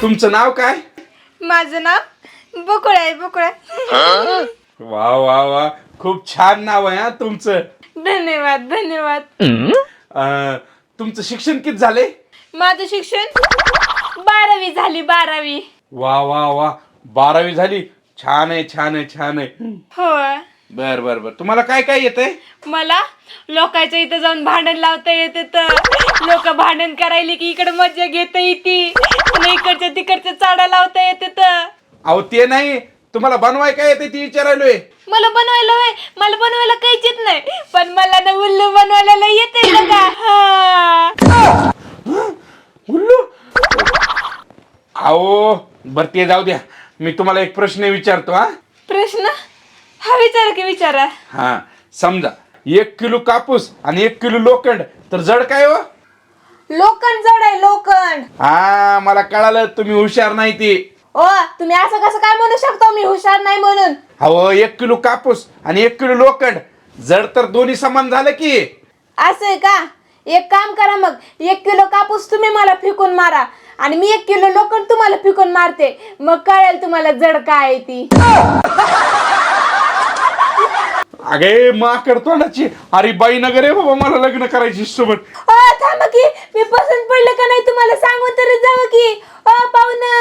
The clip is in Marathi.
तुमचं नाव काय? माझं नाव बकुळा आहे बकुळा. वा वा वा. खूप छान नाव आहे हा तुमचं. धन्यवाद धन्यवाद. अं, तुमचं शिक्षण किती झाले? माझं शिक्षण बारावी झाली बारावी. वा वा वा. बारावी झाली. छान आहे छान आहे छान आहे. हो बर बर बर. तुम्हाला काय काय येतंय? मला लोकांच्या इथं जाऊन भांडण लावता येते तर. लोक भांडण करायले की इकडे मज्जा घेता येते. पुन्हा इकडच्या तिकडच्या चाडा लावता येते तर. अहो ते नाही. तुम्हाला बनवाय काय येते ती विचारायलोय. मला बनवायला होय. मला बनवायला काहीच येत नाही. पण मला ना उल्लू बनवायला लय येते हा. उल्लू? अहो बर ते जाऊ द्या. मी तुम्हाला एक प्रश्न विचारतो हा. प्रश्न? हा विचारा की विचारा. हा समजा एक किलो कापूस आणि एक किलो लोखंड तर जड काय हो? लोखंड जड आहे लोखंड. हा मला कळालं तुम्ही हुशार नाही ती. ओ तुम्ही असं कसं काय म्हणू शकता? मी हुशार नाही म्हणून. अहो एक किलो कापूस आणि एक किलो लोखंड जड तर दोन्ही समान झालं की. असं आहे का? एक काम करा मग एक किलो कापूस तुम्ही मला फेकून मारा आणि मी एक किलो लोखंड तुम्हाला फेकून मारते. मग कळेल तुम्हाला जड काय आहे ती. अगे माकड तोंडाची अरे बाई नगर आहे बाबा मला लग्न करायची सोबत. ओ थांबा की मी पसंत पडलं का नाही तुम्हाला? सांगून तरी जावं की. ओ पाहुणं